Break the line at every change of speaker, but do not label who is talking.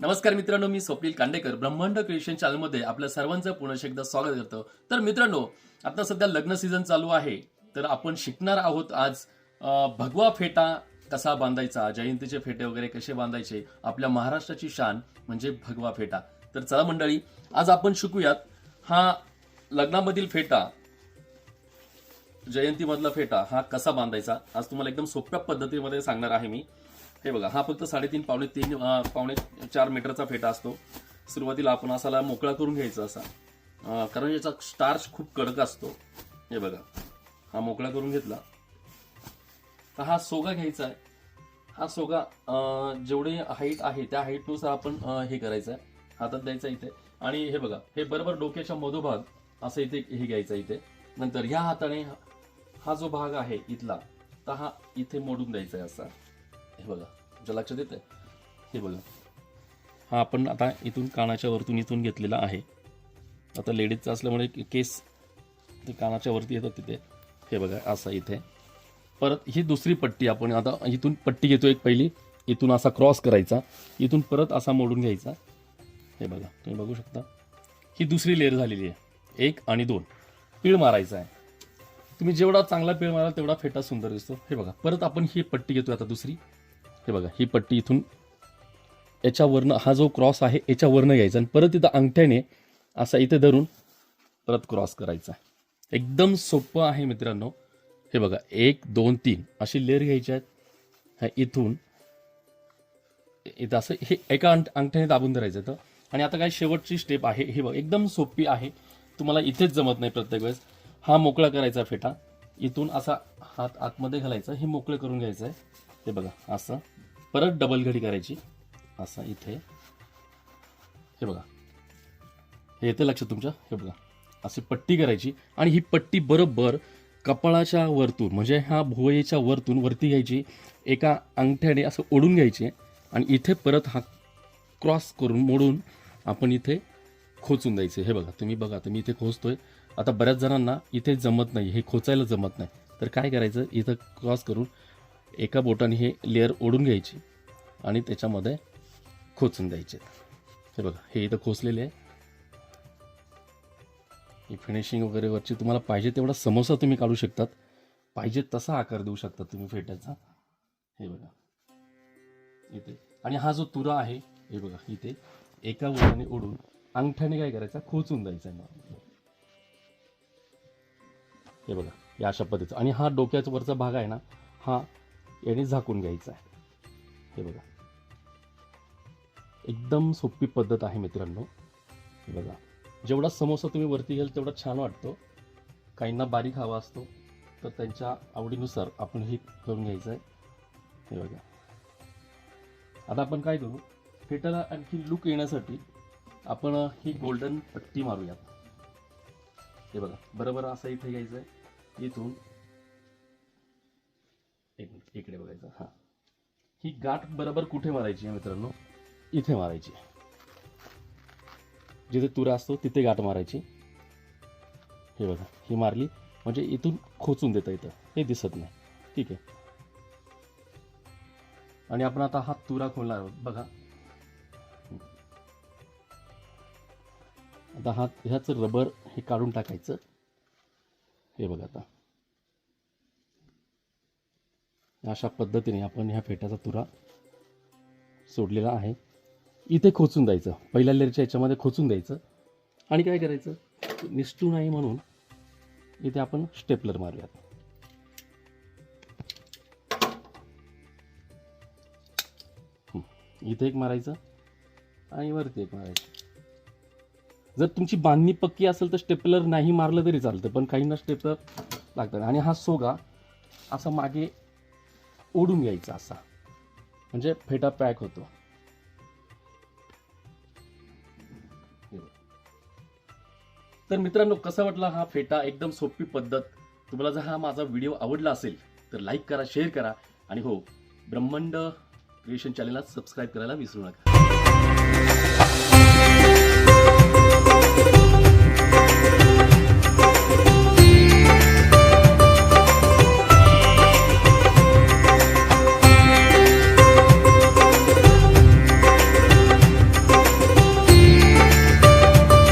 नमस्कार मित्रांनो मी स्वप्नील कांडेकर. ब्रह्मांड क्रिएशन चॅनलमध्ये आपल्या सर्वांचं पुन्हा एकदा स्वागत करतो. तर मित्रांनो आता सध्या लग्न सीझन चालू आहे. तर आपण शिकणार आहोत आज भगवा फेटा कसा बांधायचा जयंतीचे फेटे वगैरे कसे बांधायचे आपल्या महाराष्ट्राची शान म्हणजे भगवा फेटा. तर चला मंडळी आज आपण शिकूयात हा लग्नामधील फेटा जयंतीमधला फेटा हा कसा बांधायचा. आज तुम्हाला एकदम सोप्या पद्धतीमध्ये सांगणार आहे मी. हे बघा हा फक्त साडेतीन पावणे तीन पावणे चार मीटरचा फेटा असतो. सुरुवातीला आपण असाला मोकळा करून घ्यायचा असा. कारण याचा स्टार्च खूप कडक असतो. हे बघा हा मोकळा करून घेतला. तर हा सोगा घ्यायचा आहे. हा सोगा जेवढे हाईट आहे त्या हाईटनुसार आपण हे करायचं आहे. हातात द्यायचा इथे. आणि हे बघा हे बरोबर डोक्याच्या मधोभाग असं इथे हे घ्यायचं इथे. नंतर ह्या हाताने हा जो भाग आहे इथला तर हा इथे मोडून द्यायचा आहे असा. हे बघा तुमच्या लक्षात येते हे बघा. हा आपण आता इथून कानाच्या वरतून इथून घेतलेला आहे. आता लेडीजचा असल्यामुळे केस ते कानाच्या वरती येतात तिथे. हे बघा असं इथे. परत ही दुसरी पट्टी आपण आता इथून पट्टी घेतो एक पहिली. इथून असा क्रॉस करायचा. इथून परत असा मोडून घ्यायचा. हे बघा तुम्ही बघू शकता. ही दुसरी लेअर झालेली आहे. एक आणि दोन. पीळ मारायचा आहे. तुम्ही जेवढा चांगला पीळ माराल तेवढा फेटा सुंदर दिसतो. हे बघा परत आपण ही पट्टी घेतो आता दुसरी. हे बघा ही पट्टी इथून याच्यावरनं हा जो क्रॉस आहे याच्यावरनं घ्यायचा आणि परत इथं अंगठ्याने असा इथे धरून परत क्रॉस करायचा. एकदम सोपं आहे मित्रांनो. हे बघा एक दोन तीन अशी लेअर घ्यायची आहेत. ह्या इथून इथं असं हे एका अंग अंगठ्याने दाबून धरायचं तर आणि आता काय शेवटची स्टेप आहे हे बघा एकदम सोपी आहे. तुम्हाला इथेच जमत नाही प्रत्येक वेळेस. हा मोकळा करायचा फेटा. इथून असा हात आतमध्ये घालायचा हे मोकळं करून घ्यायचं आहे. हे बघा असं. परत डबल घडी करायची. असं इथे. हे बघा. हे येते लक्षात तुमच्या? हे बघा. अशी पट्टी करायची. आणि ही पट्टी बरोबर कपाळाच्या वरतून म्हणजे ह्या भुवयेच्या वरतून वरती घ्यायची. एका अंगठ्याने असं ओढून घ्यायची. आणि इथे परत हा क्रॉस करून मोडून आपण इथे खोचून द्यायचे. हे बघा तुम्ही बघा तुम्ही इथे खोचतोय. आता बऱ्याच जणांना इथे जमत नाही. हे खोचायला जमत नाही. तर काय करायचं? इथं क्रॉस करून एका बोटाने हे लेअर ओढून घ्यायची आणि त्याच्यामध्ये खोचून द्यायचे. हे बघा हे इथं खोचलेले आहे. ही फिनिशिंग वगैरे वरची तुम्हाला पाहिजे तेवढा समोसा तुम्ही काढू शकतात. पाहिजे तसा आकार देऊ शकता तुम्ही फेट्याचा. हे बघा. इथे. आणि हा जो तुरा आहे हे बघा इथे एका बोटाने ओढून अंगठ्याने काय करायचा? खोचून द्यायचा आहे. हे बघा या अशा पद्धतीचा. आणि हा डोक्याचा वरचा भाग आहे ना हा याने झाकून घ्यायचं आहे. हे बघा. एकदम सोपी पद्धत आहे मित्रांनो. हे बघा. जेवढा समोसा तुम्ही वरती घ्याल तेवढा छान वाटतो. काहींना बारीक हवा असतो तर त्यांच्या आवडीनुसार आपण हे करून घ्यायचं आहे. हे बघा. आता आपण काय करू? फेटाला आणखी लुक येण्यासाठी आपण ही गोल्डन पट्टी मारूयात. हे बघा. बरोबर असं इथे घ्यायचं आहे. इथून इकडे बघायचं. हां. ही गाठ बरोबर कुठे मारायची आहे मित्रांनो? इथे मारायची जिथे तुरा असतो तिथे गाठ मारायची. हे बघा ही मारली. म्हणजे इथून खोचून देता येतं हे दिसत नाही. ठीक आहे. आणि आपण आता हा तुरा खोलणार आहोत. बघा. आता हा ह्याच रबर हे काढून टाकायचं. हे बघा आता. अशा पद्धतीने आपण ह्या फेट्याचा तुरा सोडलेला आहे. इथे खोचून द्यायचं. पहिल्या लेअरच्या याच्यामध्ये खोचून द्यायचं. आणि काय करायचं? निसटू नाही म्हणून इथे आपण स्टेपलर मारूयात. इथे एक मारायचं आणि वरती एक मारायचं. जर तुमची बांधणी पक्की असेल तर स्टेपलर नाही मारलं तरी चालतं पण काहींना स्टेपलर लागतात. आणि हा सोगा असा मागे ओढून घ्यायचा असा. म्हणजे फेटा पॅक होतो. तर मित्रांनो कसा वाटला हा फेटा? एकदम सोपी पद्धत. तुम्हाला जर हा माझा व्हिडिओ आवडला असेल तर लाईक करा शेअर करा. आणि हो ब्रह्मांड क्रिएशन चॅनलला सबस्क्राईब करायला विसरू नका.